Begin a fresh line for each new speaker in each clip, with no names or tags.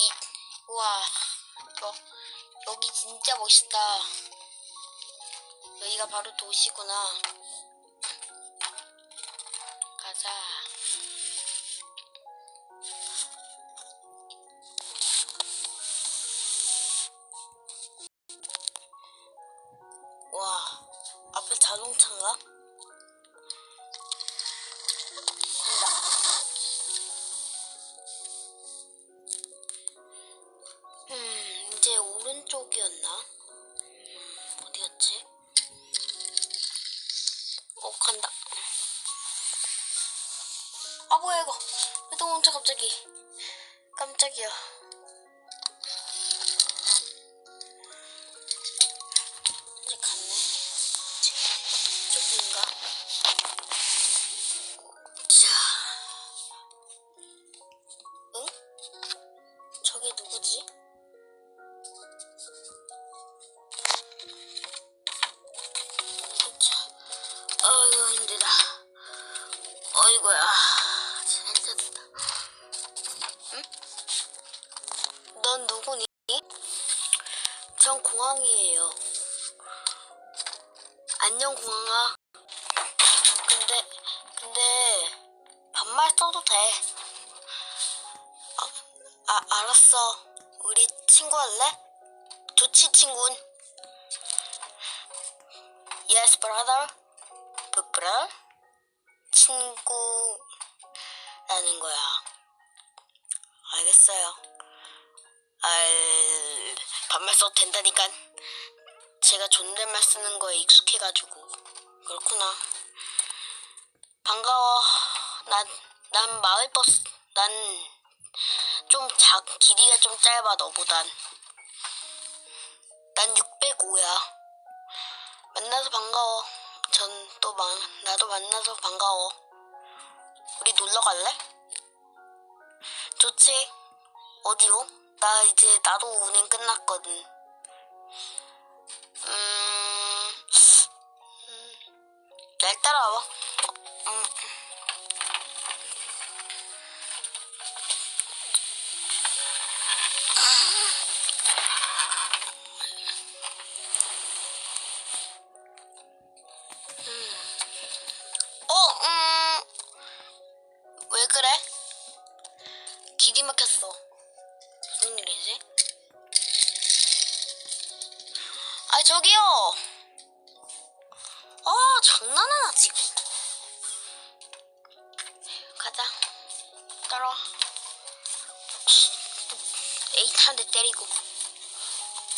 이, 우와, 여, 여기 진짜 멋있다. 여기가 바로 도시구나. 가자. 갑자기. 깜짝이야. 전 공항이에요. 안녕 공항아. 근데 근데 반말 써도 돼. 아, 아 알았어. 우리 친구 할래? 좋지 친군. Yes brother. brother. 친구라는 거야. 알겠어요. 알 반말 써도 된다니까. 제가 존댓말 쓰는 거에 익숙해가지고 그렇구나. 반가워. 난, 난 마을버스, 난 좀 작, 길이가 좀 짧아, 너보단. 난 605야. 만나서 반가워. 전또 만, 나도 만나서 반가워. 우리 놀러 갈래? 좋지. 어디로? 나 이제 나도 운행 끝났거든. 음, 음, 날 따라와. 음. 어, 음, 왜 그래? 길이 막혔어. 아, 저기요! 아, 장난하나, 지금. 가자. 따라와. 에이트 한대 때리고.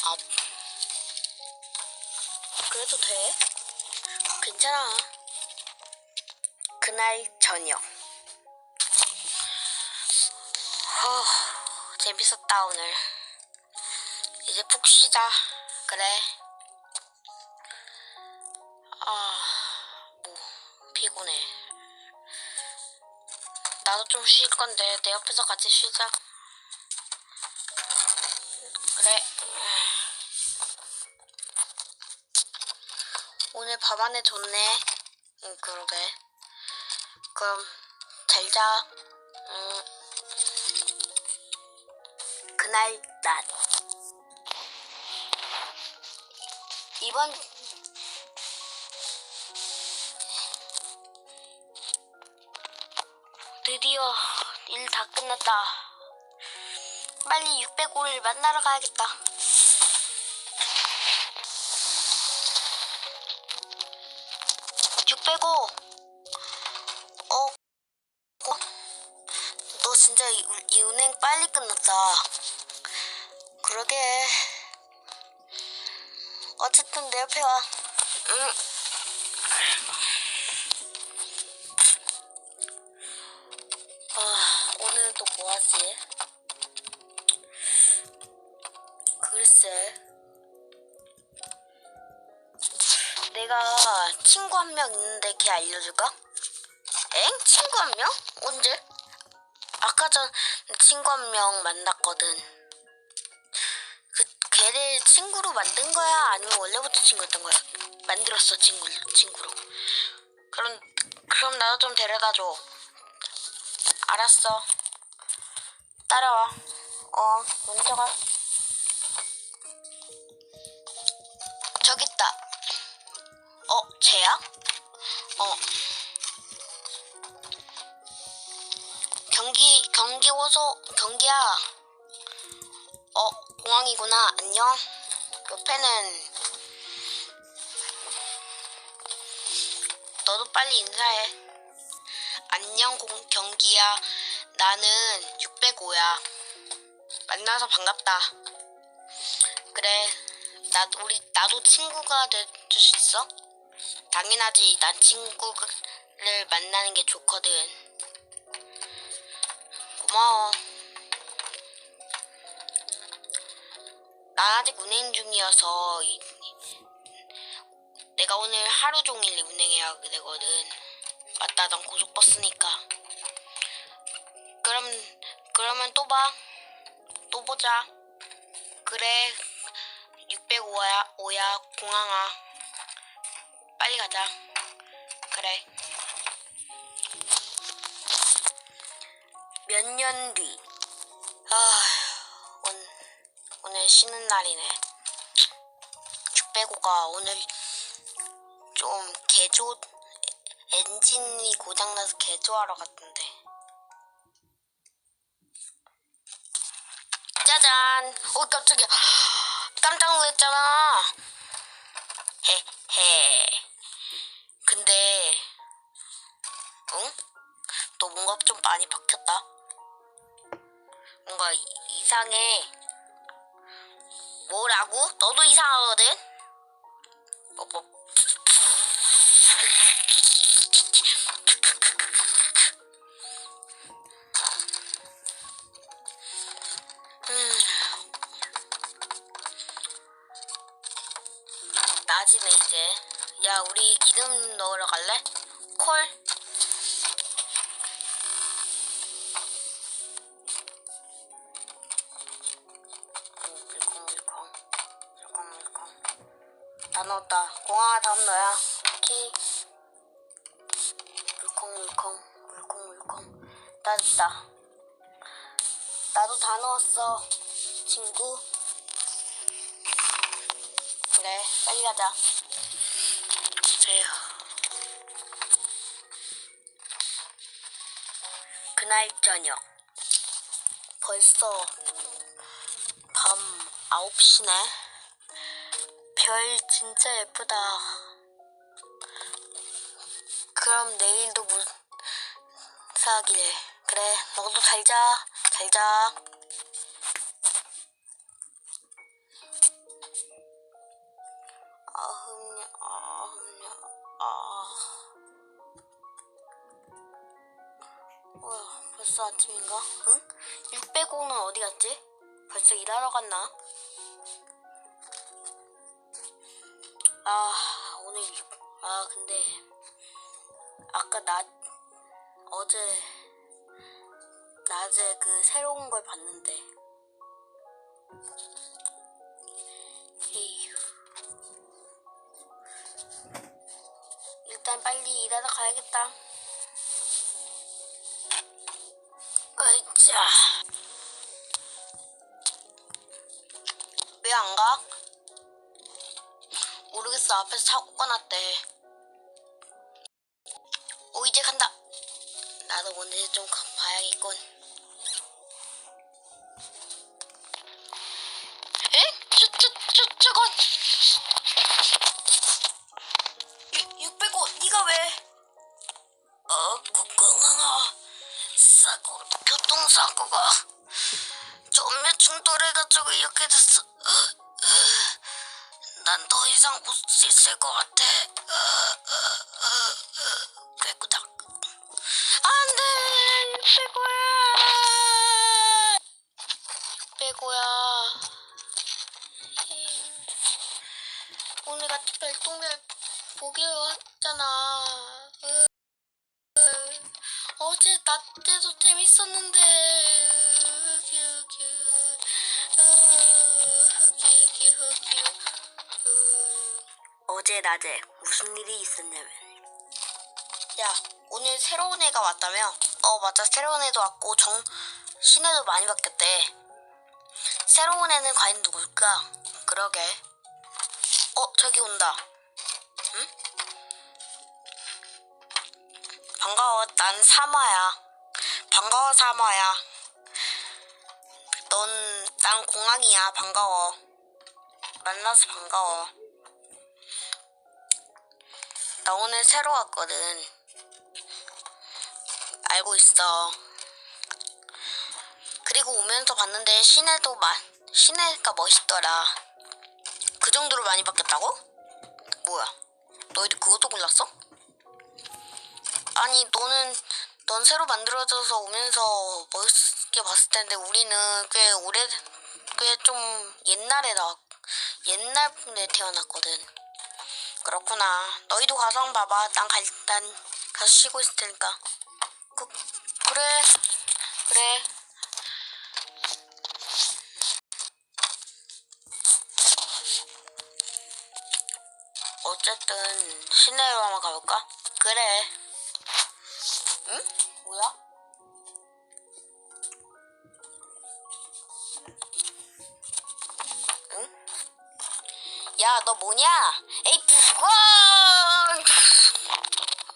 아. 그래도 돼? 괜찮아. 그날 저녁. 허, 재밌었다, 오늘. 이제 푹 쉬자. 그래. 나도 좀 쉴 건데, 내 옆에서 같이 쉬자. 그래. 오늘 밤안에 좋네. 응, 그러게. 그럼, 잘 자. 응. 그날 낮. 이번 드디어 일 다 끝났다. 빨리 605를 만나러 가야겠다. 육백오. 어, 어, 너 진짜 이, 이 은행 빨리 끝났다. 그러게. 어쨌든 내 옆에 와. 응. 친구 한 명 있는데 걔 알려줄까? 엥? 친구 한 명? 언제? 아까 전 친구 한 명 만났거든. 그 걔를 친구로 만든 거야? 아니면 원래부터 친구였던 거야? 만들었어 친구 친구로. 그럼 그럼 나도 좀 데려다 줘. 알았어. 따라와. 어, 먼저 가. 어, 쟤야? 어. 경기, 경기 호소, 경기야. 어, 공항이구나. 안녕. 옆에는 너도 빨리 인사해. 안녕, 공, 경기야. 나는 605야. 만나서 반갑다. 그래, 나 우리 나도 친구가 될 수 있어? 당연하지. 난 친구를 만나는 게 좋거든. 고마워. 난 아직 운행 중이어서 이- 내가 오늘 하루 종일 운행해야 되거든. 맞다, 난 고속버스니까. 그럼 그러면 또 봐. 또 보자. 그래. 605야, 5야, 공항아. 빨리 가자. 그래. 몇 년 뒤. 아, 온, 오늘 쉬는 날이네. 605가 오늘 좀 개조, 엔진이 고장나서 개조하러 갔던데. 짜잔! 어, 깜짝이야. 깜짝 놀랐잖아. 헤헤. 많이 바뀌었다. 뭔가 이- 이상해. 뭐라고? 너도 이상하거든? 뭐, 뭐. 음. 낮이네 이제 야 우리 기름 넣으러 갈래? 콜? 넣었다 공항아 다음 너야 오케이 물컹 물컹 물컹 물컹 다 됐다 나도 다 넣었어 친구 그래, 빨리 가자. 에휴. 그날 저녁. 벌써 밤 9시네. 별 진짜 예쁘다. 그럼 내일도 무사하길. 그래, 너도 잘 자. 잘 자. 아, 흠냐, 아, 아. 벌써 아침인가? 응? 605는 어디 갔지? 벌써 일하러 갔나? 아, 오늘, 육- 아, 근데, 아까 낮, 어제, 낮에 그 새로운 걸 봤는데, 에휴. 일단 빨리 일하러 가야겠다. 으이짜. 왜 안 가? 모르겠어. 앞에서 사고가 났대. 오, 이제 간다. 나도 오늘 좀 가- 봐야겠군. 에? 저, 저, 저, 저건. 605, 네가 왜? 어, 국공항아. 사고, 교통사고가 전매 충돌해가지고 이렇게 됐어. 난 더 이상 못 있을 것 같아. 꾀꾸닥. 안 돼! 605야! 605야. 오늘 같이 별똥별 보기로 했잖아. 어제 나 때도 재밌었는데. 낮에 무슨 일이 있었냐면. 야, 오늘 새로운 애가 왔다며? 어, 맞아. 새로운 애도 왔고, 정, 시내도 많이 바뀌었대. 새로운 애는 과연 누굴까? 그러게. 어, 저기 온다. 응? 반가워. 난 사마야. 반가워, 사마야. 넌, 난 공항이야. 반가워. 만나서 반가워. 나 오늘 새로 왔거든. 알고 있어. 그리고 오면서 봤는데 시내도 마, 시내가 멋있더라. 그 정도로 많이 바뀌었다고? 뭐야? 너희들 그것도 몰랐어? 아니 너는 넌 새로 만들어져서 오면서 멋있게 봤을 텐데 우리는 꽤 오래 꽤 좀 옛날에 나 옛날에 태어났거든. 그렇구나. 너희도 가서 한 번 봐봐. 난 갈, 난 가서 쉬고 있을 테니까. 그, 그래. 그래. 어쨌든 시내로 한번 가볼까? 그래. 응? 뭐야? 야, 너 뭐냐? 에이, 누가?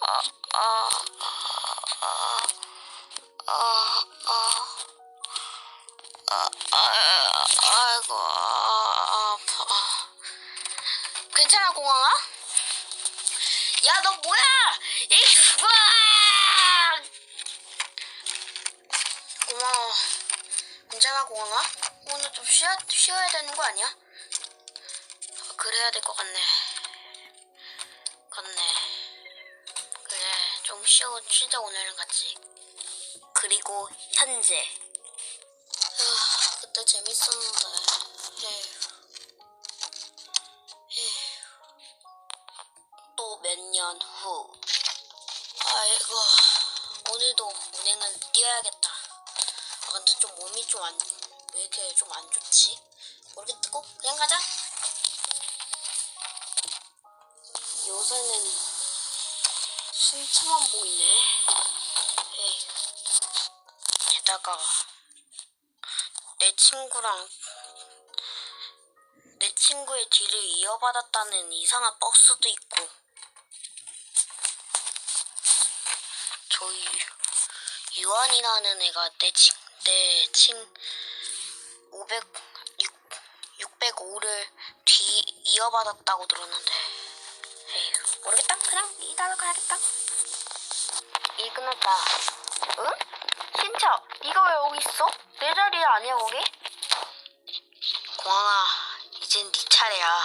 아, 아, 아, 아, 아, 아, 아, 아이고, 아, 아파. 괜찮아, 공항아? 야, 너 뭐야? 이, 와! 고마워. 괜찮아, 공항아? 오늘 좀 쉬어, 쉬어야 되는 거 아니야? 어, 그래야 될 것 같네. 같네. 그래, 좀 쉬어, 쉬자, 오늘은 같이. 그리고, 현재. 아, 그때 재밌었는데. 또 몇 년 후. 아이고, 오늘도 운행을 뛰어야겠다. 아, 근데 좀 몸이 좀 안, 왜 이렇게 좀 안 좋지? 모르겠고, 그냥 가자. 요새는 신차만 보이네. 게다가, 내 친구랑 내 친구의 뒤를 이어받았다는 이상한 버스도 있고. 저희 유한이라는 애가 내친내친 500 6 605를 뒤 이어받았다고 들었는데 모르겠다 그냥 이따가 가야겠다 일 끝났다 응? 신차 네가 왜 여기 있어? 내 자리 아니야 거기? 공항아, 이젠 네 차례야.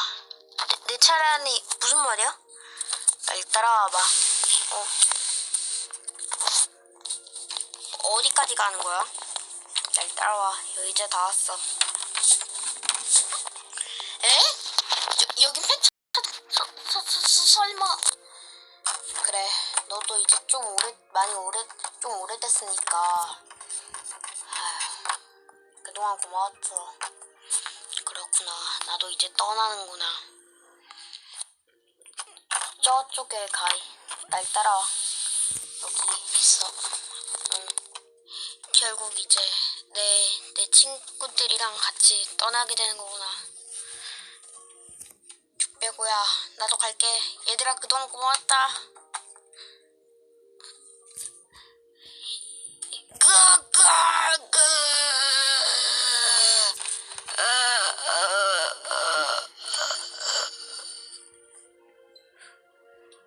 내, 내 차례니 무슨 말이야? 날 따라와봐. 어. 어디까지 가는 거야? 날 따라와. 여기 이제 다 왔어. 에? 여, 여긴 폐차, 서, 서, 서, 서, 설마. 그래, 너도 이제 좀 오래, 많이 오래, 좀 오래됐으니까. 아휴, 그동안 고마웠어. 그렇구나. 나도 이제 떠나는구나. 저쪽에 가이. 날 따라와. 여기 있어. 응. 결국 이제 내, 내 친구들이랑 같이 떠나게 되는 거구나. 죽배고야. 나도 갈게. 얘들아, 그동안 고마웠다. 끄, 끄,